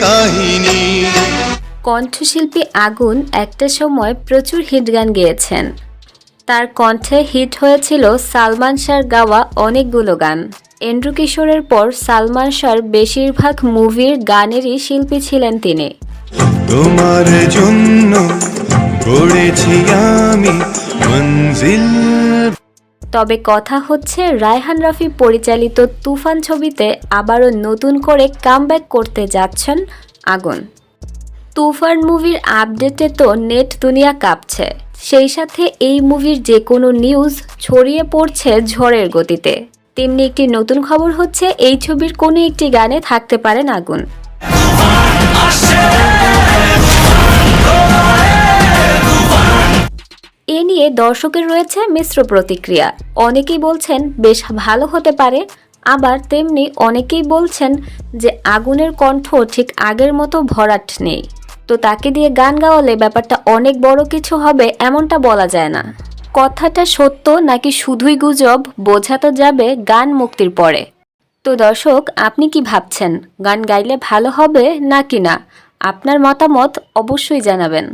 কাহিনী। কণ্ঠশিল্পী আগুন একটা সময় প্রচুর হিট গান গেয়েছেন। তার কণ্ঠে হিট হয়েছিল সালমান শাহর গাওয়া অনেকগুলো গান। এন্ড্রু কিশোরের পর সালমান শাহর বেশিরভাগ মুভির গানেরই শিল্পী ছিলেন তিনি। তোমার জন্য গড়েছি আমি মঞ্জিল। তবে কথা হচ্ছে, রায়হান রাফি পরিচালিত তুফান ছবিতে আবারও নতুন করে কামব্যাক করতে যাচ্ছেন আগুন। তুফান মুভির আপডেটে তো নেট দুনিয়া কাঁপছে। সেই সাথে এই মুভির যে কোনো নিউজ ছড়িয়ে পড়ছে ঝড়ের গতিতে। তেমনি একটি নতুন খবর হচ্ছে, এই ছবির কোনো একটি গানে থাকতে পারেন আগুন। এ নিয়ে দর্শকের রয়েছে মিশ্র প্রতিক্রিয়া। অনেকেই বলছেন, বেশ ভালো হতে পারে। আবার তেমনি অনেকেই বলছেন যে, আগুনের কণ্ঠ ঠিক আগের মতো ভরাট নেই। তো তাকে দিয়ে গান গাওয়ালে ব্যাপারটা অনেক বড় কিছু হবে এমনটা বলা যায় না। কথাটা সত্য নাকি শুধুই গুজব, বোঝা তো যাবে গান মুক্তির পরে। তো দর্শক, আপনি কি ভাবছেন, গান গাইলে ভালো হবে নাকি না? আপনার মতামত অবশ্যই জানাবেন।